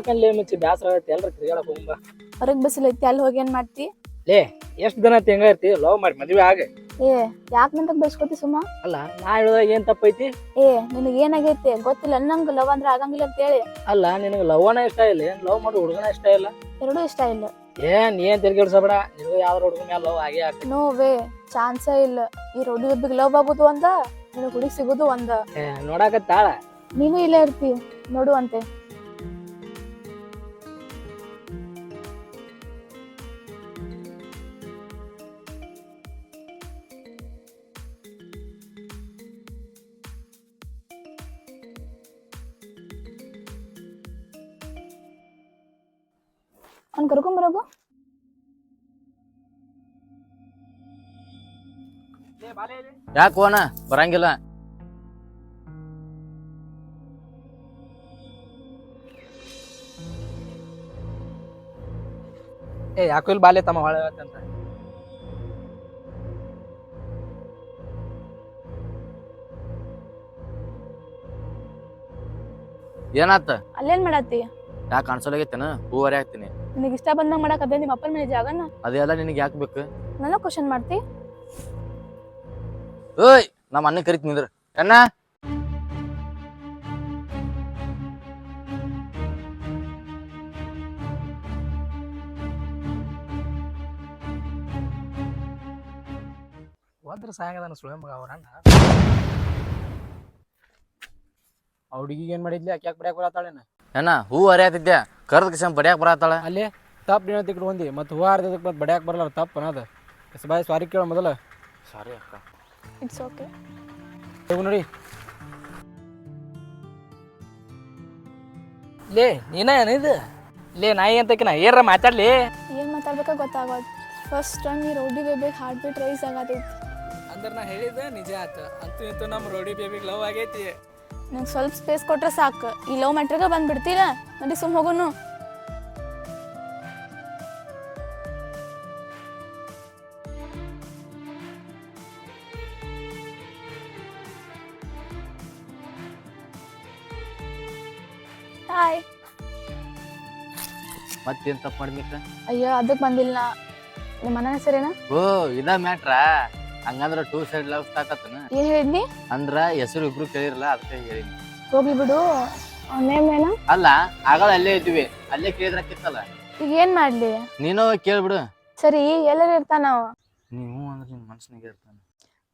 ಯಾಕಂದ್ಲೇ ಮಚ್ಚಿ ಬ್ಯಾಸರ ಆಗತ್ತೆ ಎಲ್ರ ತಿರ್ಗಾಡಕ್ ಹೋಗುಂಬ ಹೊರಗ್ ಬಿಸಿಲು ಐತಿ ಅಲ್ಲಿ ಹೋಗಿ ಏನ್ ಮಾಡ್ತಿ? ಲೇ ಎಷ್ಟ್ ದಿನ ಆತ್ ಹೆಂಗ ಇರ್ತಿ? ಲವ್ ಮಾಡಿ ಮದ್ವೆ ಆಗ. ಏ ಯಾಕ್ ನಿಂತ ಬೈಸ್ಕೊತಿ ಸುಮ್ಮ ಅಲ್ಲ ನಾ ಹೇಳ್ದಾಗ ಏನ್ ತಪ್ಪೈತಿ? ಏ ನಿನಗ್ ಏನಾಗೈತಿ ಗೊತ್ತಿಲ್ಲ ನಂಗ್ ಲವ್ ಅಂದ್ರ ಆಗಂಗಿಲ್ಲ ಅಂತ ಹೇಳಿ. ಅಲ್ಲ ನಿನಗೆ ಲವ್ನ ಇಷ್ಟ ಇಲ್ಲ? ಏನ್ ಲವ್ ಮಾಡೋ ಹುಡುಗನ ಇಷ್ಟ ಇಲ್ಲ? ಎರಡೂ ಇಷ್ಟ ಇಲ್ಲ. ಏನ್ ಏನ್ ತಿರ್ಗಿಡ್ಸಬೇಡ ನೀವು ಯಾವ್ದ್ರ ಹುಡುಗ ಮ್ಯಾಲ ಲವ್ ಆಗೇ ಆಗ್ತೈತಿ. ನೋ ವೇ ಚಾನ್ಸೇ ಇಲ್ಲ. ಈ ರೋಡಿ ಒಬ್ಬಿಗೆ ಲವ್ ಆಗೋದು ಒಂದ ನಿನಗ್ ಹುಡುಗಿ ಸಿಗೋದು ಒಂದ. ನೋಡಾಕತ್ತಾಳ. ನೀನು ಇಲ್ಲೇ ಇರ್ತಿ ನೋಡುವಂತೆ ಅವ್ನ್ ಕರ್ಕೊಂಬರೋಗು ಯಾಕೆ ಹೋಣ ಬರಂಗಿಲ್ಲ ಏ ಯಾಕೋ ಇಲ್ಲಿ ಬಾಲ್ಯ ತಮ್ಮ ಹೊಳೆ ಅಂತ ಏನಾತ? ಅಲ್ಲೇನ್ ಮಾಡತ್ತಿ? ಯಾಕೆ ಕಾಣಿಸೋಲಾಗೈತೇನ ಹೂವರೆ ಹಾಕ್ತೀನಿ. ನಿನಗೆ ಇಷ್ಟ ಬಂದಂಗ ಮಾಡಕ್ ಅದೇ ನಿಮ್ಮ ಅಪ್ಪನ ಮನೆ ಜಾಗನ? ಅದೆಲ್ಲ ನಿನಗೆ ಯಾಕೆ ಬೇಕು? ನನ್ನ ಕ್ವಶನ್ ಮಾಡ್ತಿ? ಓಯ್ ನಮ್ಮ ಅಣ್ಣ ಕರಿತ್ ನಿಂದ್ರ. ಅಣ್ಣ! ಹೋದ್ರ ಸಾಯಂಗದ ಸುಳೆ ಮಗ ಅವ್ರ ಅಣ್ಣ? ಆ ಹುಡುಗಿಗೆ ಏನ್ ಮಾಡಿದ್ಲಿ? ಆಕೆ ಯಾಕೆ ಬಡ್ಯಾಕ್ ಬರತ್ತಾಳೇನ? ಅಣ್ಣ ಹೂ ಅರೆ ಆತಿದ್ದೆ ಕರ್ದ ಕಿಸನ್ ಬಡಿಯಾಕ ಬರತ್ತಾಳ ಅಲ್ಲಿ ತಪ್ಪು ನೀನು ತಿಕ್ಕೊಂಡು ಹೊಂದಿ ಮತ್ತೆ ಹೂವು ಹರಿದಕ್ಕೆ ಮತ್ತೆ ಬಡ್ಯಾಕ್ ಬರಲ್ಲ ತಪ್ಪು ಅನ್ನೋದು. ಎಸ್ ಬಾಯ್ ಸಾರಿ ಕೇಳ ಮೊದಲು. ಸಾರಿ ಅಕ್ಕ. ಇಟ್ಸ್ ಓಕೆ ಹೋಗು ನೋಡಿ. ಲೇ ನೀನ ಏನಿದು ಲೇ ನಾಯಿ ಅಂತಕಿನ ಏರ ಮಾತಾಡ್ಲಿ? ಏನ್ ಮಾತಾಡ್ಬೇಕಾ ಗೊತ್ತಾಗೋದು. ಫಸ್ಟ್ ಟೈಮ್ ಈ ರೋಡಿ ಬೇಬಿಗೆ ಹಾರ್ಟ್ ಬೀಟ್ ರೈಸ್ ಆಗತೈತಿ ಅಂದ್ರೆ ನಾ ಹೇಳಿದ್ದೆ ನಿಜ ಆತ. ಅಂತೂ ಇಂತೂ ನಮ್ಮ ರೋಡಿ ಬೇಬಿಗೆ ಲವ್ ಆಗೈತಿ. ನಂಗೆ ಸ್ವಲ್ಪ ಸ್ಪೇಸ್ ಕೊಟ್ರೆ ಸಾಕು. ಈ ಲವ್ ಮ್ಯಾಟ್ರಿಗೆ ಬಂದ್ಬಿಡ್ತೀರ? ಮತ್ತೆ ಸುಮ್ಮ ಹೋಗೋನು. ಹಾಯ್ ಮತ್ತೇನ್ ತಪ್ಪು ಮಾಡ್ಬೇಕ? ಅಯ್ಯೋ ಅದಕ್ಕೆ ಬಂದಿಲ್ಲ. ನಿಮ್ಮ ಮನೆ ಹೆಸರೇನ? ಓ ಇದ ಮ್ಯಾಟ್ರ ಹಂಗಂದ್ರ ಟೂ ಸೈಡ್ ಲವ್ ತಾಕತ್ತನ ಏನ್ ಹೇಳಿದ್ನಿ? ಅಂದ್ರ ಹೆಸರು ಇಬ್ರು ಕೇಳಿರಲ್ಲ ಅದಕ್ಕೆ ಹೇಳಿನಿ. ಹೋಗ್ಲಿ ಬಿಡು. ನೇಮ್ ಏನ? ಅಲ್ಲ ಆಗಳ ಅಲ್ಲೇ ಇದ್ವಿ. ಅಲ್ಲೇ ಕೇಳಿದ್ರಕ್ಕಿತ್ತಲ್ಲ ಈಗ ಏನ್ ಮಾಡ್ಲಿ? ನೀನು ಕೇಳ್ಬಿಡು ಸರಿ ಎಲ್ಲರ ಇರ್ತಾನವ ನೀವು ಅಂದ್ರೆ ನಿನ್ ಮನ್ಸಿನಾಗ ಇರ್ತಾನ.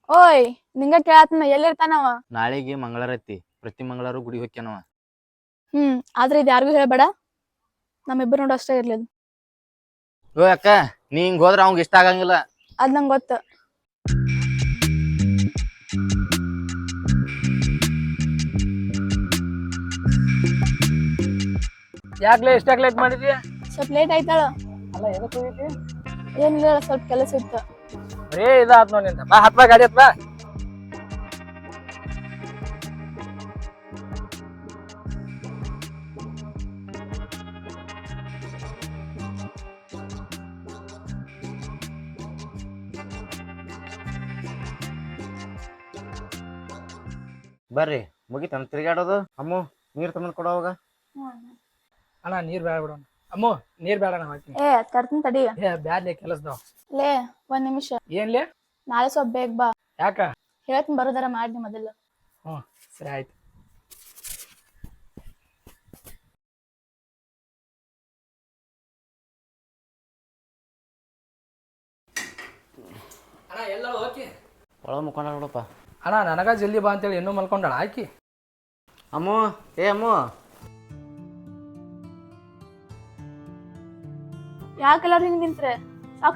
ಓಯ್ ನಿಂಗ ಕೇಳತ್ನ ಎಲ್ಲಿರ್ತಾನವ ನಾಳೆಗೆ ಮಂಗಳಾರ ಐತಿ. ಪ್ರತಿ ಮಂಗಳಾರೂ ಗುಡಿ ಹೋಗ್ಯಾನವ ಹ್ಮ್ ಆದ್ರೆ ಇದು ಯಾರಿಗೂ ಹೇಳ್ಬೇಡ. ನಮ್ಮಿಬ್ಬರು ನೋಡು ಅಷ್ಟೇ ಇರ್ಲಿ. ಓ ಅಕ್ಕ ನೀ ಹಿಂಗ್ ಹೋದ್ರ ಅವಂಗ ಇಷ್ಟ ಆಗಂಗಿಲ್ಲ. ಅದ್ ನಂಗೆ ಗೊತ್ತು. ಯಾಕ್ಲೆ ಇಷ್ಟಾಕ್ ಲೇಟ್ ಮಾಡಿದ್ರಿ ಸ್ವಲ್ಪ ಲೇಟ್ ಆಯ್ತಾಳ. ಅಲ್ಲ ಎದಕ್ಕೆ ಹೋಗಿದ್ದಿ? ಏನಿಲ್ಲ ಸ್ವಲ್ಪ ಕೆಲಸ ಇತ್ತು. ಬರೇ ಇದಾತ್ ನೋಡಿ ಬಾ ಹತ್ ಬಾ ಗಾಡಿ ಹತ್ ಬಾ. ಬರ್ರಿ ಮುಗಿತನ ತಿರ್ಗಾಡೋದು. ಅಮ್ಮು ನೀರ್ ತಂದ್ ಕೊಡೋವಾಗ ಅಣ್ಣ ನೀರ್ ಬೇಡ ಬಿಡೋಣ ಅಮ್ಮು ನೀರ್ ಬೇಡ ನಾ ಏ ತರ್ತೀನಿ ತಡಿ. ಏ ಬ್ಯಾಡ್ಲೆ ಕೆಲಸದವ್ ಲೇ ಒಂದ್ ನಿಮಿಷ. ಏನ್ಲೆ ನಾಳೆ ಸ್ವಲ್ಪ ಬೇಗ ಬಾ. ಯಾಕ? ಹೇಳ್ತೀನಿ ಬರೋದಾರ ಮಾಡಿ ಮೊದಲು. ಹ್ಞೂ ಸರಿ ಆಯ್ತು. ಅಣ್ಣ ಎಲ್ಲ ಓಕೆ ಒಳ ಮುಖಂಡ ನೋಡಪ್ಪ ಅಣ್ಣ ನನಗ ಜಲ್ದಿ ಬಾ ಅಂತೇಳಿ ಇನ್ನೂ ಮಲ್ಕೊಂಡಾಳ. ಆಕಿ ಅಮ್ಮು ಏ ಅಮ್ಮು. ಯಾಕೆಲ್ಲರೂ ಹಿಂಗ್ ನಿಂತ್ರೆ?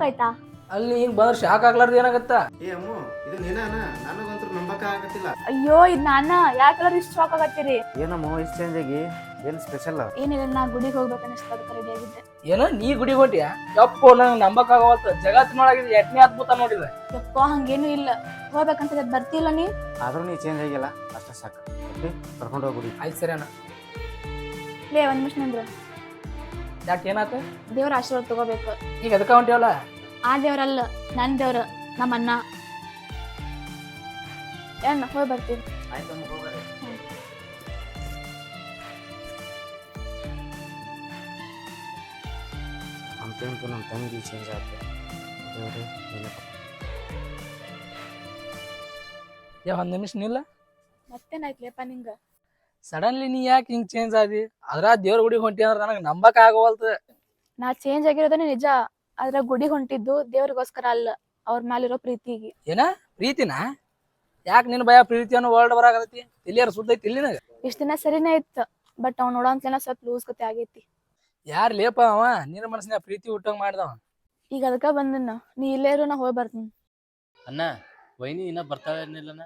ಆಯ್ತಾ ಅಲ್ಲಿ ಹಿಂಗ್ ಬಂದ್ರೆ ಶಾಕ್ ಆಗ್ಲಾರ್ದು ಏನಾಗತ್ತ? ಏ ಅಮ್ಮು ಇದು ನೀನಾನ? ನನಗಂತೂ ನಂಬಕ ಆಗತ್ತಿಲ್ಲ. ಅಯ್ಯೋ ಇದ್ ನಾನ? ಯಾಕೆಲ್ಲ ಇಷ್ಟು ಶಾಕ್ ಆಗತ್ತೀರಿ? ಏನಮ್ಮ ಇಷ್ಟು ಚೇಂಜ್ ಆಗಿ? ಏನ್ ಸ್ಪೆಷಲ್ ಏನಿಲ್ಲ ನಾ ಗುಡಿಗೆ ಹೋಗ್ಬೇಕನ್ನಿಸ್ತು ಅದಕ್ಕೆ ರೆಡಿ ಆಗಿದ್ದೆ ಏನೋ ನೀ ಗುಡಿ ಹೊಂಟಿಯ? ಯಪ್ಪು ನಂಗೆ ಜಗತ್ ನೋಡಾಗಿದೆ ಎಟ್ನೇ ಅದ್ಭುತ ನೋಡಿದೆ. ಯಪ್ಪ ಹಂಗೇನು ಇಲ್ಲ. ಹೋಗ್ಬೇಕಂತ ಬರ್ತಿಲ್ಲ ನೀ? ಆದ್ರೂ ನೀ ಚೇಂಜ್ ಆಗಿಲ್ಲ. ಅಷ್ಟೇ ಸಾಕು. ಕರ್ಕೊಂಡು ಹೋಗ್ಬಿಡಿ. ಆಯ್ತು ಸರಿ ಅಣ್ಣ ಲೇ ಒಂದ್ ನಿಮಿಷ ನಿಂದ್ರು ಯಾಕೆ ಏನಾತ? ದೇವ್ರ ಆಶೀರ್ವಾದ ತಗೋಬೇಕು. ಈಗ ಅದಕ್ಕೆ ಹೊಂಟಿವಲ್ಲ ಆ ದೇವ್ರಲ್ಲ ನನ್ ದೇವ್ರ ನಮ್ಮ ಅಣ್ಣ ಏನ್ ಹೋಗಿ ಬರ್ತೀವಿ ಆಯ್ತು ನಮ್ಮ ತಂಗಿ ಚೇಂಜ್ ಆಯ್ತು. ದೇವ್ರೆ ಕಾಪಾಡು. ನಿಮಿಷ ನಿಲ್ಲ. ಮತ್ತೇನಾಯ್ತ್ಲೇಪ ನಿಂಗ? ಸಡನ್ಲಿ ನೀ ಯಾಕೆ ಹಿಂಗ್ ಚೇಂಜ್ ಆದಿ? ಅದ್ರ ದೇವ್ರ ಗುಡಿ ಹೊಂಟಿ ಅಂದ್ರೆ ನನಗೆ ನಂಬಕ್ ಆಗೋಲ್ತ ನಾ ಚೇಂಜ್ ಆಗಿರೋದನ್ನ ನಿಜ. ಅದ್ರ ಗುಡಿ ಹೊಂಟಿದ್ದು ದೇವ್ರಿಗೋಸ್ಕರ ಅಲ್ಲ ಅವ್ರ ಮ್ಯಾಲಿರೋ ಪ್ರೀತಿಗೆ. ಏನ? ಪ್ರೀತಿನ? ಯಾಕೆ ನಿನ್ ಭಯ ಪ್ರೀತಿ ಅನ್ನೋ ವರ್ಲ್ಡ್ ಬರಾಕತೈತಿ ಎಲ್ಲಿಯಾರ ಸುದ್ದ ಐತಿ ಇಲ್ಲಿ ನಿನಗ? ಇಷ್ಟ ದಿನ ಸರಿನೇ ಇತ್ತು ಬಟ್ ಅವ್ನು ಅಂತ ಸ್ವಲ್ಪ ಲೂಸ್ ಕತೆ ಆಗೈತಿ. ಯಾರ್ ಲೇಪ ಅವ? ನಿನ್ನ ಮನಸ್ಸಿನ ಪ್ರೀತಿ ಹುಟ್ಟಂಗ್ ಮಾಡ್ದವ. ಈಗ ಅದಕ್ಕ ಬಂದನ್ನ ನೀ ಇಲ್ಲೇ ಇರು ನಾ ಹೋಗಿ ಬರ್ತೀನಿ. ಅಣ್ಣ ವೈನಿ ಇನ್ನ ಬರ್ತಾಳೆ ಅನ್ನಿಲ್ಲಣ್ಣ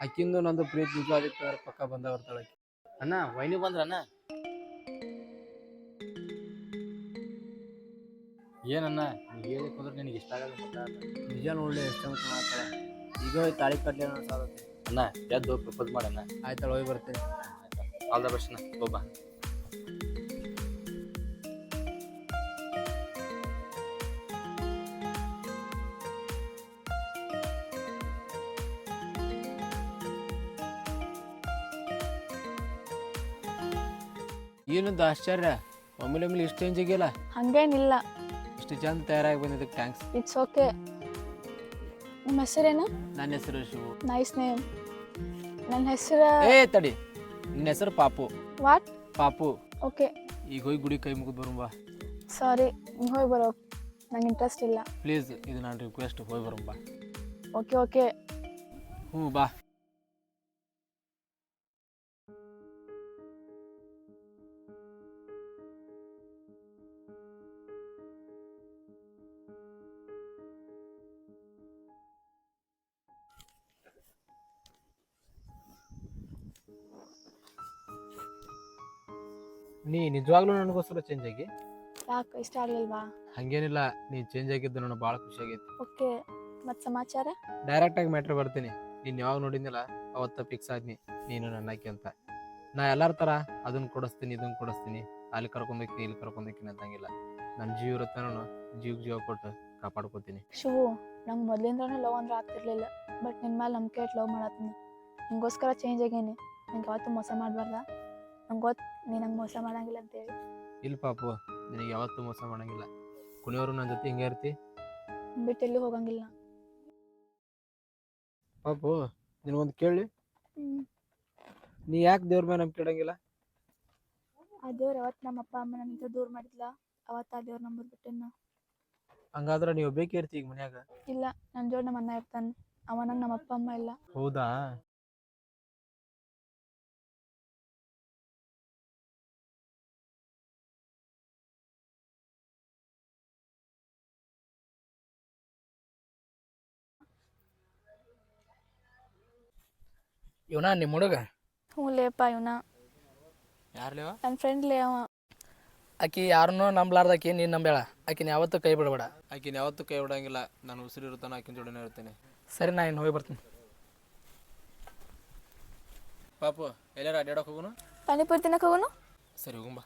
ಅಕ್ಕಿಂದು ನಂದು ಪ್ರೀತಿ ನಿಜವಾಗಿತ್ತು ಅಂದ್ರೆ ಪಕ್ಕ ಬಂದ ಬರ್ತಾಳೆ ಆಕಿ. ಅಣ್ಣ ವೈನಿ ಬಂದ್ರಣ್ಣ ಏನಣ್ಣ ನೀ ಹೇಳಿ ಕುಂದ್ರೆ ನಿನಗೆ ಇಷ್ಟ ಆಗಲ್ಲ. ನಿಜ ನೋಡ್ಲಿ ಎಷ್ಟು ಮಾಡ್ತಾಳೆ ಕಾಣತ್ತಾಳ ಈಗ ಈ ತಾಳಿ ಕಟ್ಲಿ ಅನ್ನೋ ಅಣ್ಣ ಎದ್ದು ಪ್ರಪೋಸ್ ಮಾಡಣ್ಣ. ಆಯ್ತಾಳೆ ಹೋಗಿ ಬರ್ತೀನಿ. ಆಲ್ ದ ಬೆಸ್ಟ್ ಅಣ್ಣ. ಹೋಗ್ಬಾ ಏನೊಂದು ಆಶ್ಚರ್ಯ? ಒಮ್ಮೆಲೆ ಒಮ್ಮೆಲೆ ಇಷ್ಟು ಚೇಂಜ್ ಆಗಿಲ್ಲ ಹಂಗೇನಿಲ್ಲ. ಇಷ್ಟು ಚಂದ ತಯಾರಾಗಿ ಬಂದಿದ್ದಕ್ಕೆ ಥ್ಯಾಂಕ್ಸ್ ಇಟ್ಸ್ ಓಕೆ ನಿಮ್ಮ ಹೆಸರೇನು? ನನ್ನ ಹೆಸರು ಶಿವು. ನೈಸ್ ನೇಮ್ ನನ್ನ ಹೆಸರು ಏ ತಡಿ. ನಿನ್ನ ಹೆಸರು ಪಾಪು. ವಾಟ್ ಪಾಪು. ಓಕೆ ಈಗ ಹೋಗಿ ಗುಡಿ ಕೈ ಮುಗಿದು ಬರುಂಬಾ ಸಾರಿ ನೀವು ಹೋಗಿ ಬರೋ. ನಂಗೆ ಇಂಟ್ರೆಸ್ಟ್ ಇಲ್ಲ. ಪ್ಲೀಸ್ ಇದು ನಾನು ರಿಕ್ವೆಸ್ಟ್ ಹೋಗಿ ಬರುಂಬಾ ಓಕೆ ಓಕೆ ಹ್ಞೂ ಬಾ. ನೀ ನಿಜವಾಗ್ಲೂ ನನಗೋಸ್ಕರ ಚೇಂಜ್ ಆಗಿ? ಯಾಕೆ ಇಷ್ಟ ಆಗ್ಲಿಲ್ವಾ? ಹಂಗೇನಿಲ್ಲ ನೀ ಚೇಂಜ್ ಆಗಿದ್ದು ನನಗೆ ಭಾಳ ಖುಷಿ ಆಗೈತಿ. ಓಕೆ ಮತ್ತೆ ಸಮಾಚಾರ? ಡೈರೆಕ್ಟಾಗಿ ಮ್ಯಾಟ್ರ್ ಬರ್ತೀನಿ. ನೀನ್ ಯಾವಾಗ ನೋಡಿದ್ನಲ್ಲ ಅವತ್ತ ಫಿಕ್ಸ್ ಆದ್ನಿ ನೀನು ನನ್ನಕ್ಕೆ ಅಂತ. ನಾ ಎಲ್ಲಾರ ತರ ಅದನ್ನ ಕೊಡಿಸ್ತೀನಿ ಇದನ್ನ ಕೊಡಿಸ್ತೀನಿ. ಅಲ್ಲಿ ಕರ್ಕೊಂಡೋಗ್ತೀನಿ ಇಲ್ಲಿ ಕರ್ಕೊಂಡೋಗ್ತೀನಿ ಅಂತಂಗಿಲ್ಲ ನನ್ನ ಜೀವ ಇರುತ್ತೆ ನಾನು ಜೀವಕ್ಕೆ ಜೀವ ಕೊಟ್ಟು ಕಾಪಾಡ್ಕೊತೀನಿ. ಶಿವು ನಂಗೆ ಮೊದ್ಲಿಂದನೂ ಲವ್ ಅಂದ್ರೆ ಆಗ್ತಿರ್ಲಿಲ್ಲ ಬಟ್ ನಿನ್ನ ಮೇಲೆ ನಂಬಿಕೆ ಇಟ್ಟು ಲವ್ ಮಾಡತ್ತೀನಿ ನಿಂಗೋಸ್ಕರ ಚೇಂಜ್ ಆಗೇನಿ. ನಂಗೆ ಯಾವತ್ತೂ ಮೋಸ ಮಾಡಬಾರ್ದ. ನಂಗೆ ಗೊತ್ತು ನೀ ನಂಗೆ ಮೋಸ ಮಾಡಂಗಿಲ್ಲ ಅಂತೇಳಿ. ಇಲ್ಲ ಪಾಪು ನಿನಗೆ ಯಾವತ್ತೂ ಮೋಸ ಮಾಡಂಗಿಲ್ಲ. ಕುಣಿಯೋರು ನನ್ನ ಜೊತೆ ಹಿಂಗೆ ಇರ್ತಿ. ಬಿಟ್ಟು ಎಲ್ಲಿ ಹೋಗಂಗಿಲ್ಲ. ಪಾಪು ನಿನಗೊಂದು ಕೇಳಿ. ನೀ ಯಾಕೆ ದೇವ್ರ ಮೇಲೆ ನಂಬಿಕೆ ಇಡಂಗಿಲ್ಲ? ಆ ದೇವ್ರು ಯಾವತ್ತು ನಮ್ಮ ಅಪ್ಪ ಅಮ್ಮ ನನ್ನಿಂದ ದೂರ ಮಾಡಿದ್ಲ? ಅವತ್ತು ಆ ದೇವ್ರ ನಂಬರ್ ಬಿಟ್ಟಿನ ಹಂಗಾದ್ರೆ ನೀವು ಬೇಕೇ ಇರ್ತಿ ಈಗ ಮನ್ಯಾಗ? ಇಲ್ಲ ನನ್ನ ಜೋಡಿ ನಮ್ಮ ಅಣ್ಣ ಇರ್ತಾನೆ. ಅವ ನಂಗೆ ನಮ್ಮ ಅಪ್ಪ ಅಮ್ಮ ಇಲ್ಲ. ಹೌದಾ? ಇವನ ನಿಮ್ಮ ಹುಡುಗ? ಹ್ಞೂ ಲೇಪ ಇವನ. ಯಾರ್ಲೇವ ನನ್ನ ಫ್ರೆಂಡ್ ಲೇ ಅವ. ಆಕಿ ಯಾರನ್ನೂ ನಂಬ್ಲಾರ್ದಾಕಿ ನೀನು ನಂಬೇಳ ಆಕಿನ ಯಾವತ್ತೂ ಕೈ ಬಿಡಬೇಡ. ಆಕಿನ ಯಾವತ್ತೂ ಕೈ ಬಿಡಂಗಿಲ್ಲ. ನಾನು ಉಸಿರು ಇರ್ತಾನೆ ಆಕಿನ ಜೋಡಿನ ಇರ್ತೀನಿ. ಸರಿ ನಾ ಇನ್ನು ಹೋಗಿ ಬರ್ತೀನಿ. ಪಾಪು ಎಲ್ಲಾರು ಅಡ್ಡಾಡೋಕೆ ಹೋಗುನು? ಪಾನಿಪುರಿ ತಿನ್ನಕ್ಕೆ ಹೋಗೋನು? ಸರಿ ಹೋಗುಂಬಾ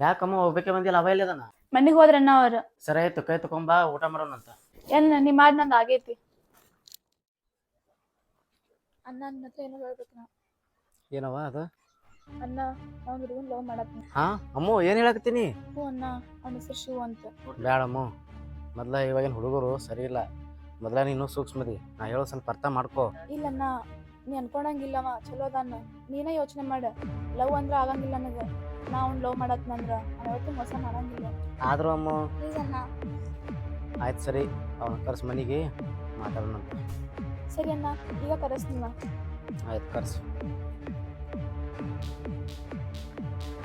ಯಾಕಮ್ಮ ಹೋಗ್ಬೇಕೆ ಬಂದಿಲ್ಲ ಅವ ಇಲ್ಲದನ ಮನೆಗೆ ಹೋದ್ರಣ್ಣ ಅವ್ರು. ಸರಿ ಆಯ್ತು ಕೈ ತಕೊಂಬಾ ಊಟ ಮಾಡೋಣಂತ ಏನ್ ನೀ ಮಾಡಿ ನಂದು ಆಗೈತಿ. ಅಣ್ಣ ನನ್ನ ಹತ್ರ ಏನೋ ಹೇಳ್ಬೇಕು ನಾ. ಏನವ ಅದು? ಅಣ್ಣ ಅವ್ನ ಹುಡುಗನ್ ಲವ್ ಮಾಡತ್ತೀನಿ ಹಾ ಅಮ್ಮ ಏನ್ ಹೇಳಕತ್ತೀನಿ? ಹ್ಞೂ ಅಣ್ಣ ಅವ್ನ ಹೆಸರು ಶಿವ ಅಂತ. ಬ್ಯಾಡಮ್ಮ ಮೊದ್ಲ ಇವಾಗಿನ ಹುಡುಗರು ಸರಿ ಇಲ್ಲ. ಮೊದ್ಲ ನೀನು ಸೂಕ್ಷ್ಮದಿ. ನಾ ಹೇಳೋ ಸ್ವಲ್ಪ ಅರ್ಥ ಮಾಡ್ಕೋ. ಇಲ್ಲಣ್ಣ ನೀ ಅನ್ಕೊಂಡಂಗಿಲ್ಲವ ಚಲೋ ಅದಾನ. ನೀನೇ ಯೋಚನೆ ಮಾಡ. ಲವ್ ಅಂದ್ರ ಆಗಂಗಿಲ್ಲ ನನಗೆ. ನಾ ಅವ್ನ ಲವ್ ಮಾಡತ್ನಂದ್ರ ಅವ್ನ ಯಾವತ್ತೂ ಮೋಸ ಮಾಡಂಗಿಲ್ಲ. ಆದ್ರೂ ಅಮ್ಮ ಪ್ಲೀಸ್ ಅಣ್ಣ. ಆಯ್ತು ಸರಿ ಅವ್ನ ಕರ್ಸ್ ಮನೆಗೆ ಮಾತಾಡೋಣ ಸರಿ ಅಣ್ಣ ಈಗ ಕರೆಸ್ತೀನ ಆಯ್ತು ಕರ್ಸು.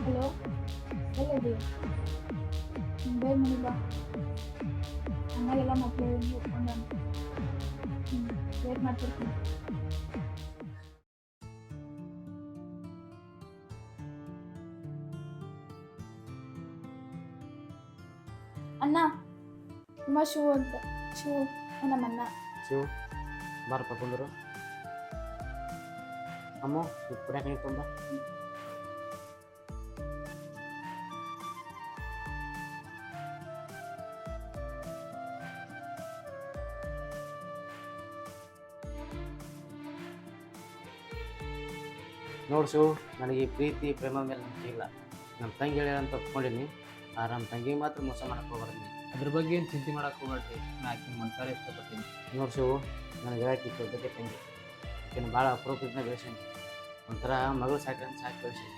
ಹಲೋ ಹೇಳಿ ಬೇಗ ಮನೆಗೆ ಬಾ. ಅಣ್ಣಗೆಲ್ಲ ಮಕ್ಕಳು ಒಪ್ಕೊಂಡ ಹ್ಞೂ ವೇಟ್ ಮಾಡ್ತಿರ್ತೀನಿ. ಅವ ಅಂತ, ಶಿವು ನಮ್ಮ ಅಣ್ಣ ಶಿವು, ಬಾರಪ್ಪ ಕುಂದರು. ಅಮ್ಮ ಕುಡಿಯಾಕ ನೀರು ತುಂಬ ನೋಡಿ ಶಿವು, ನನಗೆ ಈ ಪ್ರೀತಿ, ಪ್ರೇಮ ಮೇಲೆ ನಂಬಿಕೆ ಇಲ್ಲ. ನಮ್ಮ ತಂಗಿ ಹೇಳ್ಯಾರ ಅಂತ ಒಪ್ಕೊಂಡಿನಿ. ಆ ನಮ್ಮ ತಂಗಿ ಮಾತ್ರ ಮೋಸ ಮಾಡಕ್ಕೆ ಅದ್ರ ಬಗ್ಗೆ ಏನು ಚಿಂತೆ ಮಾಡಕ್ಕೆ ಹೋಗಬೇಡ್ರಿ. ನಾ ಆಕಿನ ಮನ್ಸಾರ ಇಷ್ಟಪಡ್ತೀನಿ. ನೋಡಿ ಶಿವು ನನಗೆ ಹೇಳಕ್ಕೆ ಕೊಡ್ಬೇಕೆ ತಂಗಿ. ಆಕೆನ ಭಾಳ ಅಪರೂಪದಿಂದ ಬೆಳೆಸೀನಿ ಒಂಥರ ಮಗಳು ಸಾಕಂತ ಅಂತ ಸಾಕು ಬೆಳೆಸೀನಿ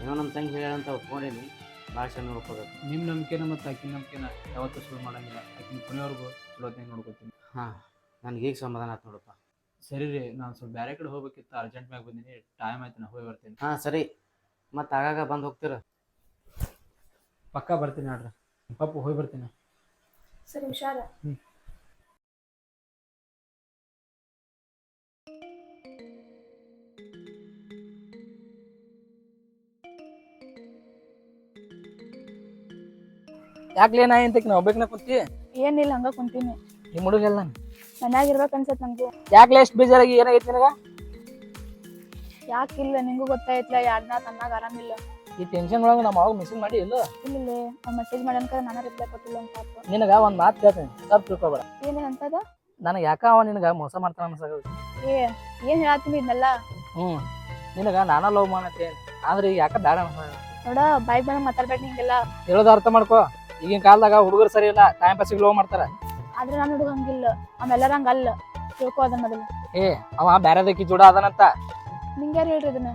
ಏನೋ ನಮ್ಮ ತಂಗಿ ಹೇಳಂತ ಒಪ್ಕೊಂಡೇನಿ ಭಾಳ ಚೆನ್ನಾಗಿ ನೋಡ್ಕೋಬೇಕು. ನಿಮ್ಮ ನಂಬಿಕೆನ ಮತ್ತು ಆಕಿನ ನಂಬಿಕೆನ ಯಾವತ್ತೂ ಸುಳ್ಳು ಮಾಡಂಗಿಲ್ಲ. ಆಕಿನ ಕೊನೆವರೆಗೂ ಚಲೋತ್ನಾಗ ನೋಡ್ಕೋತೀನಿ. ಹಾಂ ನನಗೆ ಈಗ ಸಮಾಧಾನ ಆಯ್ತು ನೋಡಪ್ಪ. ಸರಿ ರೀ ನಾನು ಸ್ವಲ್ಪ ಬೇರೆ ಕಡೆ ಹೋಗ್ಬೇಕಿತ್ತು ಅರ್ಜೆಂಟ್ ಮ್ಯಾಗ ಬಂದೀನಿ ಟೈಮ್ ಆಯ್ತು ನಾ ಹೋಗಿ ಬರ್ತೀನಿ. ಹಾಂ ಸರಿ. ಮತ್ತು ಆಗಾಗ ಬಂದು ಹೋಗ್ತೀರ? ಪಕ್ಕ ಬರ್ತೀನಿ ನೋಡ್ರಿ ಪಪ್ಪು ಹೋಗಿ ಬರ್ತೀನಿ. ಸರಿ ಹುಷಾರ. ಯಾಕ್ಲೇ ನಾ ಎಂತಕ್ಕೆ ನಾ ಒಬ್ಬಾಕಿನ ಕುಂತಿ ಏನಿಲ್ಲ ಹಂಗ ಕುಂತೀನಿ. ನಿಮ್ಮ ಹುಡುಗೆಲ್ಲ ಮನ್ಯಾಗ ಇರ್ಬೇಕು ಅನ್ಸತ್ ನಂಗೆ. ಯಾಕ್ಲೆ ಎಷ್ಟು ಬೇಜಾರಾಗಿ ಏನಾಗೈತಿ ನಿನಗ? ಯಾಕಿಲ್ಲ ನಿಂಗೂ ಗೊತ್ತಾಯ್ತಲ್ಲ ಎರಡ್ನಾ ತನ್ನಾಗ ಆರಾಮಿಲ್ಲ. ಈ ಟೆನ್ಷನ್ ಒಳಗೆ ನಮ್ಮ ಅವಾಗ ಮಿಸ್ಸಿಂಗ್ ಮಾಡಿ ಇಲ್ಲ. ಇಲ್ಲ ಅವ್ನು ಮೆಸೇಜ್ ಮಾಡ್ಯಾನ್ಕ ನಾನು ರಿಪ್ಲೈ ಕೊಟ್ಟಿಲ್ಲ ಅಂತ ನಿನಗ ಒಂದು ಮಾತು ಕೇಳ್ತೇನೆ ತಪ್ಪು ತಿಳ್ಕೊಬೇಡ. ಏನು ಅಂತದ? ನನಗೆ ಯಾಕ ಅವ ನಿನಗ ಮೋಸ ಮಾಡ್ತಾನ ಅನ್ಸಾಗ ಏ ಏನ್ ಹೇಳ್ತೀನಿ ಇದನ್ನೆಲ್ಲ? ಹ್ಞೂ ನಿನಗ ನಾನ ಲವ್ ಮಾಡತ್ತೆ ಆದ್ರೆ ಈಗ ಯಾಕ ಬೇಡ ಅನ್ಸ ನೋಡ ಬಾಯ್ ಬಂದ ಮಾತಾಡ್ಬೇಡ ಹಿಂಗೆಲ್ಲ. ಹೇಳೋದು ಅರ್ಥ ಮಾಡ್ಕೋ. ಈಗಿನ ಕಾಲದಾಗ ಹುಡುಗರು ಸರಿ ಇಲ್ಲ ಟೈಮ್ ಪಾಸಿಗೆ ಲವ್ ಮಾಡ್ತಾರ. ಆದ್ರೆ ನಾನು ಹುಡುಗ ಹಂಗಿಲ್ಲ ಅವೆಲ್ಲರ ಹಂಗಲ್ಲ. ತಿಳ್ಕೊ ಅದನ್ನ ಮೊದಲು. ಏ ಅವ ಬ್ಯಾರೆದಕ್ಕಿ ಜೋಡ ಅದನಂತ. ನಿಂಗೆ ಯಾರು ಹೇಳ್ರಿ ಇದನ್ನ?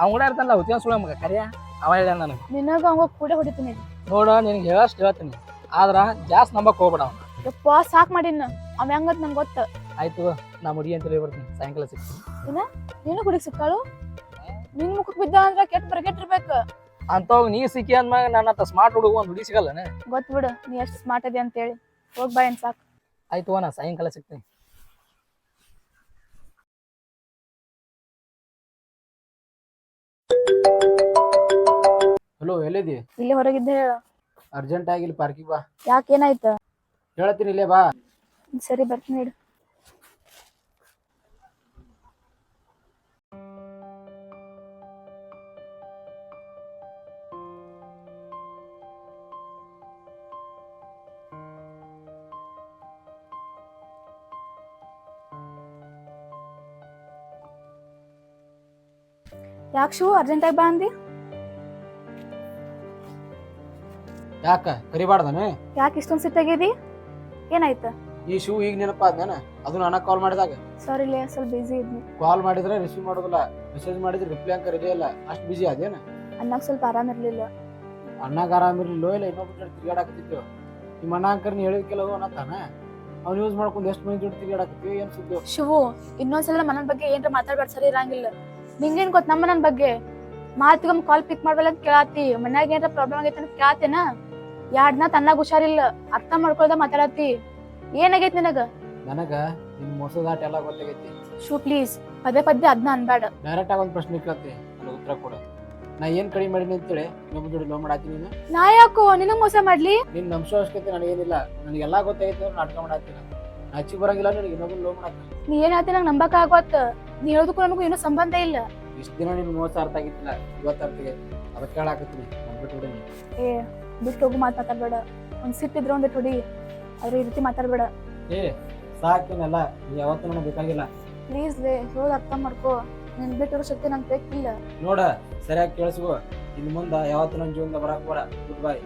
ಅವ್ನ ಕೂಡ ಇರ್ತಾನಲ್ಲ ಹುತ್ತಿನ ಸುಳ್ಳ ಮಗ ಕರಿಯ? ಅವ ಹೇಳ ನನಗೆ. ನಿನಗ ಅವಂಗ ಕೂಡ ಹೊಡಿತೀನಿ. ನೋಡ ನಿನಗೆ ಹೇಳಷ್ಟು ಹೇಳ್ತೀನಿ. ಆದ್ರ ಜಾಸ್ತಿ ನಂಬಕ್ ಹೋಗ್ಬೇಡ ಅವ್ನ ಯಪ್ಪ ಸಾಕ್ ಮಾಡಿನ ಅವ ಹೆಂಗತ್ ನಂಗೆ ಗೊತ್ತು? ಆಯ್ತು ನಾ ಹುಡುಗಿ ಅಂತ ಹೇಳಿ ಬರ್ತೀನಿ. ಸಾಯಂಕಾಲ ಸಿಗ್ತೀನಿ. ನೀನು ಹುಡುಗಿ ಸಿಕ್ಕಾಳು? ನಿನ್ ಮುಖಕ್ ಬಿದ್ದ ಅಂದ್ರೆ ಕೆಟ್ಟ ಬರ್ಗೆಟ್ಟಿರ್ಬೇಕು ಅಂತವ್ ನೀ ಸಿಕ್ಕಿ ಅಂದ್ಮ್ಯಾಗ ನನ್ನ ಅಂತ ಸ್ಮಾರ್ಟ್ ಹುಡುಗ ಒಂದು ಹುಡುಗಿ ಸಿಗಲ್ಲನೆ? ಗೊತ್ತು ಬಿಡು ನೀ ಎಷ್ಟು ಸ್ಮಾರ್ಟ್ ಅದಿ ಅಂತೇಳಿ. ಹೋಗ್ ಬಾ ಏನ್ ಸಾಕು. ಆಯ್ತು ನಾ ಸಾಯಂಕಾಲ ಸಿಗ್ತೀನಿ. ಹಲೋ ಎಲ್ಲಿದಿ? ಇಲ್ಲಿ ಹೊರಗಿದ್ದೆ ಹೇಳು. ಅರ್ಜೆಂಟ್ ಆಗಿ ಇಲ್ಲಿ ಪಾರ್ಕಿಗೆ ಬಾ. ಯಾಕೆ ಏನಾಯ್ತು? ಹೇಳ್ತೀನಿ ಇಲ್ಲೇ ಬಾ. ಸರಿ ಬರ್ತೀನಿ ಇಡು. ಯಾಕೆ ಶಿವು ಅರ್ಜೆಂಟಾಗಿ ಬಾ ಅಂದಿ? ಯಾಕ? ಕರಿಬಾರ್ದನ? ಯಾಕೆ ಇಷ್ಟೊಂದು ಸಿಟ್ಟಾಗಿದಿ ಏನಾಯ್ತು? ಈ ಶೂ ಈಗ ನೆನಪ ಆದ್ನೇನ ಅದು ನನಗೆ ಕಾಲ್ ಮಾಡಿದಾಗ? ಸಾರಿ ಲೇ ಸ್ವಲ್ಪ ಬಿಜಿ ಇದ್ನಿ. ಕಾಲ್ ಮಾಡಿದ್ರೆ ರಿಸೀವ್ ಮಾಡೋದಿಲ್ಲ. ಮೆಸೇಜ್ ಮಾಡಿದ್ರೆ ರಿಪ್ಲೈ ಅಂಕರ್ ಇಲ್ಲ. ಅಷ್ಟು ಬಿಜಿ ಅದೇನ ಅಣ್ಣಾಗ ಸ್ವಲ್ಪ ಆರಾಮ ಇರ್ಲಿಲ್ಲ. ಅಣ್ಣಾಗ ಆರಾಮಿರ್ಲಿಲ್ಲೋ ಇಲ್ಲ ಇನ್ನೊಬ್ಬ ಕಡೆ ತಿರ್ಗಾಡಕತ್ತಿತ್ತು ನಿಮ್ಮ ಅಣ್ಣ ಅಂಕರ್ ನೀ ಹೇಳಿದ ಕೆಲವು ಅನ್ನತಾನ ಅವ್ನು ಯೂಸ್ ಮಾಡ್ಕೊಂಡು ಎಷ್ಟು ಮಂದಿ ಜೊತೆ ತಿರ್ಗಾಡಕತ್ತೀವಿ ಏನ್ ಸುದ್ದಿ ಶಿವು ಇನ್ನೊಂದ್ಸಲ ಮನನ ಬಗ್ಗೆ ಏನ್ರ ಮಾತಾಡ್ಬೇಡ ಸರಿ ಇರಂಗಿಲ್ಲ. ನಿಂಗೇನ್ ಗೊತ್ತ ನಮ್ಮ ನನ್ನ ಬಗ್ಗೆ? ಮಾತಿಗೊಮ್ಮೆ ಕಾಲ್ ಪಿಕ್ ಮಾಡ್ಬಲ್ಲ ಅಂತ ಕೇಳಾತಿ. ಮನ್ಯಾಗ ಏನ್ರ ಪ್ರಾಬ್ಲಮ್ ಆಗೈತೆ ಅಂತ ಕೇಳಾತೇನ? ಯಾಡ್ನ ತನ್ನಾಗ ಹುಷಾರಿಲ್ಲ ಅರ್ಥ ಮಾಡ್ಕೊಳ್ದ ಮಾತಾಡತ್ತಿ. ಏನಾಗೈತಿ ನಿನಗ? ನನಗ ನಿಮ್ ಮೋಸದಾಟ ಎಲ್ಲ ಗೊತ್ತಾಗೈತಿ. ಶೂ ಪ್ಲೀಸ್ ಪದೇ ಪದೇ ಅದ್ನ ಅನ್ಬೇಡ ಡೈರೆಕ್ಟ್ ಆಗಿ ಒಂದು ಪ್ರಶ್ನೆ ಕೇಳತ್ತೆ ನನಗೆ ಉತ್ತರ ಕೊಡ. ನಾ ಏನ್ ಕಡಿಮೆ ಮಾಡಿನಿ ಅಂತೇಳಿ ಇನ್ನೊಬ್ಬ ಜೋಡಿ ಲೋ ಮಾಡಾತಿ ನೀನು? ನಾ ಯಾಕೋ ನಿನಗ್ ಮೋಸ ಮಾಡ್ಲಿ? ನಿನ್ ನಂಬಿಸೋ ಅವಶ್ಯಕತೆ ನನಗೇನಿಲ್ಲ ನನಗೆಲ್ಲ ಗೊತ್ತಾಗೈತಿ ಅಂದ್ರೆ ನಾಟಕ ಮಾಡಾತಿ ನಾ ಹಚ್ಚಿ ಬರಂಗಿಲ್ಲ ನಿನಗೆ ಇನ್ನೊಬ್ಬನ ಲೋ ಮಾಡಾತಿ ನೀ ಏನ್ ಹೇಳ್ತಿ ನಂಗೆ ನಂಬಕ್ ಆಗೋತ್? ನೀ ಹೇಳೋದಕ್ಕೂ ನನಗೂ ಏನೂ ಸಂಬಂಧ ಇಲ್ಲ. ಇಷ್ಟ ದಿನ ನಿನ್ ಮೋಸ ಅರ್ಥ ಆಗಿತ್ತಿಲ್ಲ ಇವತ್ತು ಅರ್ಥ ಆಗೈತಿ. ಅದಕ್ಕೆ ಹೇಳಾಕತ್ತೀನಿ. ಏ ಬಿಟ್ಟು ಹೋಗು ಮಾತು ಮಾತಾಡ್ಬೇಡ. ಒಂದ್ ಸಿಟ್ಟಿದ್ರೆ ಒಂದಿಟ್ಟು ಹೊಡಿ. ಆದ್ರೆ ಈ ರೀತಿ ಮಾತಾಡಬೇಡ. ಏ ಸಾಕಿನಲ್ಲ ಯಾವತ್ತೂ ನನಗೆ ಬೇಕಾಗಿಲ್ಲ. ಪ್ಲೀಸ್ ಲೇ ಹೋಗಿ ಅರ್ಥ ಮಾಡ್ಕೋ. ನಿನ್ ಬಿಟ್ಟಿರೋ ಶಕ್ತಿ ನಂಗೆ ಬೇಕಿಲ್ಲ. ನೋಡ ಸರಿಯಾಗಿ ಕೇಳಿಸ್ಕೋ. ಇನ್ನು ಮುಂದೆ ಯಾವತ್ತೂ ನನ್ನ ಜೀವನದ ಬರಾಕ್ ಬೇಡ. ಗುಡ್ ಬೈ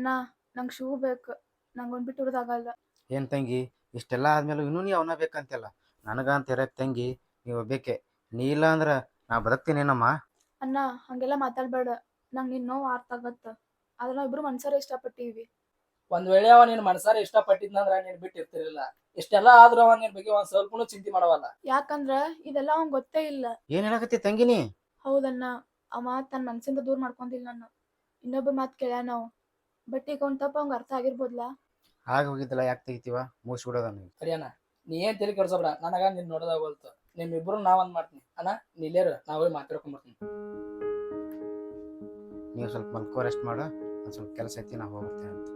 ಅಣ್ಣ ನಂಗೆ ಶೂ ಬೇಕು. ನಂಗೆ ಒಂದು ಬಿಟ್ಟು ಏನ್ ತಂಗಿ? ಇಷ್ಟೆಲ್ಲ ಆದ್ಮೇಲೆ ಇನ್ನೂ ನೀ ಅವನ ಬೇಕಂತೆಲ್ಲ. ನನಗಂತ ಇರಕ್ ತಂಗಿ ನೀವು ಬೇಕೆ ನೀ ಇಲ್ಲ ಅಂದ್ರ ನಾ ಬದುಕ್ತೀನೇನಮ್ಮ? ಅಣ್ಣ ಹಂಗೆಲ್ಲ ಮಾತಾಡ್ಬೇಡ. ನಂಗೆ ನಿನ್ನ ನೋವು ಅರ್ಥ ಆಗತ್ತ. ಆದ್ರೆ ನಾವು ಇಬ್ರು ಮನ್ಸಾರ ಇಷ್ಟಪಟ್ಟಿವಿ ಒಂದ್ ವೇಳೆ ಅವ ನಿನ್ ಮನಸಾರ ಇಷ್ಟಪಟ್ಟಿದ್ನಂದ್ರ ನೀನ್ ಬಿಟ್ಟಿರ್ತಿರ್ಲಿಲ್ಲ. ಇಷ್ಟೆಲ್ಲ ಆದ್ರೂ ಅವ ನಿನ್ ಬಗ್ಗೆ ಒಂದ್ ಸ್ವಲ್ಪನು ಚಿಂತೆ ಮಾಡವಲ್ಲ. ಯಾಕಂದ್ರ ಇದೆಲ್ಲ ಅವ್ನ್ ಗೊತ್ತೇ ಇಲ್ಲ. ಏನ್ ಹೇಳಕತ್ತಿ ತಂಗಿನಿ ಹೌದಣ್ಣ ಅವ ತನ್ನ ಮನ್ಸಿಂದ ದೂರ ಮಾಡ್ಕೊಂಡಿಲ್ಲ ನಾನು ಇನ್ನೊಬ್ಬ ಮಾತು ಕೇಳ್ಯಾನ ನಾವು? ಬಟ್ ಈಗ ಅವ್ನ್ ತಪ್ಪ ಅವ್ಗ ಅರ್ಥ ಆಗಿರ್ಬೋದ್ಲಾ? ಆಗ ಹೋಗಿದ್ದಲ್ಲ ಯಾಕೆ ತೆಗಿತೀವ? ಮುಗಿಸ್ಬಿಡೋದ ನೀವು? ಸರಿಯಣ್ಣ ನೀ ಏನ್ ತಲೆ ಕೆಡ್ಸೋಬ್ರ ನನಗ ನಿನ್ ನೋಡೋದಾಗೋಲ್ತು ನಿಮ್ಮಿಬ್ರು ನಾವ್ ಒಂದ್ ಮಾಡ್ತೀನಿ. ಅಣ್ಣ ನೀಲೇರು ನಾವೇ ಮಾತಾಡ್ಕೊಂಡ್ಬರ್ತೀನಿ ನೀವು ಸ್ವಲ್ಪ ಮಲ್ಕೋ ರೆಸ್ಟ್ ಮಾಡು. ಒಂದು ಸ್ವಲ್ಪ ಕೆಲಸ ಐತಿ ನಾವು ಹೋಗ್ಬರ್ತೇವೆ ಅಂತ.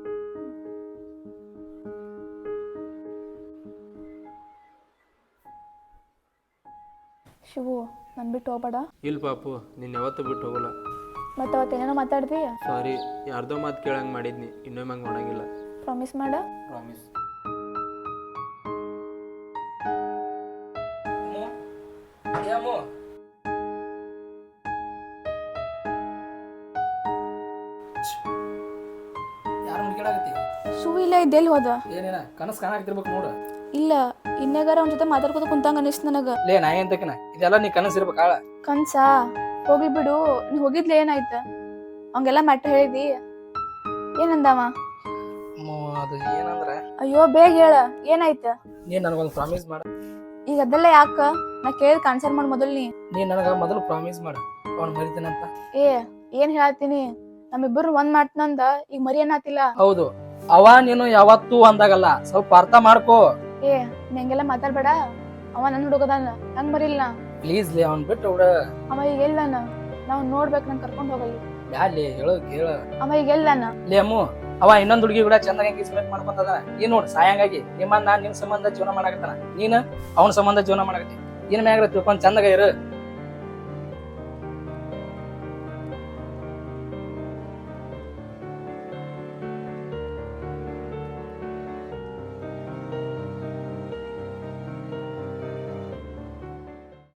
ಶಿವು ನನ್ ಬಿಟ್ಟು ಹೋಗ್ಬೇಡ. ಇಲ್ಲ ಪಾಪು ನಿನ್ನ ಯಾವತ್ತೂ ಬಿಟ್ಟು ಹೋಗಲ್ಲ. ಮತ್ತೆ ಏನೋ ಮಾತಾಡ್ತಿ ಸಾರಿ ಯಾರ್ದೋ ಮಾತು ಕೇಳಂಗ ಮಾಡಿದ್ನಿ. ಇನ್ನೊಮ್ಮೆ ಹಂಗೆ ಮಾಡಂಗಿಲ್ಲ ಪ್ರಾಮಿಸ್ ಮಾಡ. ಪ್ರಾಮಿಸ್ ಯಾರು ಮುಡ್ಕೇಳಾಗತ್ತಿ ಶಿವು ಇಲ್ಲ ಇದ್ದೆಲ್ಲಿ ಹೋದ? ಏನೇನ? ಕನಸು ಕಾಣಾಕ್ತಿರ್ಬೇಕು ನೋಡು. ಇಲ್ಲ ಇನ್ನೇಗಾರ ಅವ್ನ ಜೊತೆ ಮಾತಾಡ್ಕೋತ ಕುಂತಂಗ ಅನಿಸ್ತು ನನಗ. ಲೇ ನಾ ಏನ್ ತಕಿನ ಇದೆಲ್ಲ ನೀ ಕನಸ್ ಇರ್ಬೇಕು ಆಳ. ಕನ್ಸಾ? ಹೋಗ್ಲಿ ಬಿಡು. ನೀ ಹೋಗಿದ್ಲೆ ಏನಾಯ್ತ? ಅವಂಗೆಲ್ಲ ಮ್ಯಾಟ್ರ್ ಹೇಳಿದಿ ಏನಂದವ? ಅದು ಏನಂದ್ರ? ಅಯ್ಯೋ ಬೇಗ ಹೇಳ. ಏನಾಯ್ತ? ನೀನ್ ನನಗೊಂದು ಪ್ರಾಮಿಸ್ ಮಾಡ. ಈಗ ಅದೆಲ್ಲ ಯಾಕ? ನಾ ಕೇಳಿದ್ ಕನ್ಸರ್ ಮಾಡ್ ಮೊದಲ್ ನೀ. ನೀನ್ ನನಗ ಮೊದಲು ಪ್ರಾಮಿಸ್ ಮಾಡ. ಅವ್ನ ಮರಿತೀನಂತ. ಏ ಏನ್ ಹೇಳತ್ತೀನಿ? ನಮ್ಮಿಬ್ಬರು ಒಂದ್ ಮಾಡ್ತನಂದ ಈಗ ಮರಿ ಏನಾತಿಲ್ಲ ಹೌದು. ಅವ ನೀನು ಯಾವತ್ತೂ ಅಂದಾಗಲ್ಲ. ಸ್ವಲ್ಪ ಅರ್ಥ ಮಾಡ್ಕೋ. ಏ ನಂಗೆಲ್ಲ ಮಾತಾಡ್ಬೇಡ. ಅವ ನನ್ ಹುಡುಗದಾನ. ನಂಗ್ ಮರಿಲ್ಲ ನಾ. ಪ್ಲೀಸ್ ಲೇ ಅವ್ನ್ ಬಿಟ್ಟು ಬಿಡ ಅವ ಈಗ ಎಲ್ಲನ? ನಾವ್ ನೋಡ್ಬೇಕು ನಂಗೆ ಕರ್ಕೊಂಡು ಹೋಗಲಿ ಯಾಲಿ ಹೇಳೋ ಕೇಳ. ಅವ ಈಗ ಎಲ್ಲನ? ಲೇ ಅಮ್ಮು ಅವ ಇನ್ನೊಂದ್ ಹುಡುಗಿ ಕೂಡ ಚಂದಾಗ ಎಂಗೇಜ್ಮೆಂಟ್ ಮಾಡ್ಕೊಂತದ ಈ ನೋಡ್ ಸಾಯಂಗಾಗಿ ನಿಮ್ಮ ನಾನ್ ನಿಮ್ ಸಂಬಂಧ ಜೀವನ ಮಾಡಾಕತ್ತಾನ. ನೀನ್ ಅವನ ಸಂಬಂಧ ಜೀವನ ಮಾಡಕತ್ತಿ. ನಿನ್ ಮ್ಯಾಗ ತಿಳ್ಕೊಂಡ್ ಚಂದಾಗ ಇರು.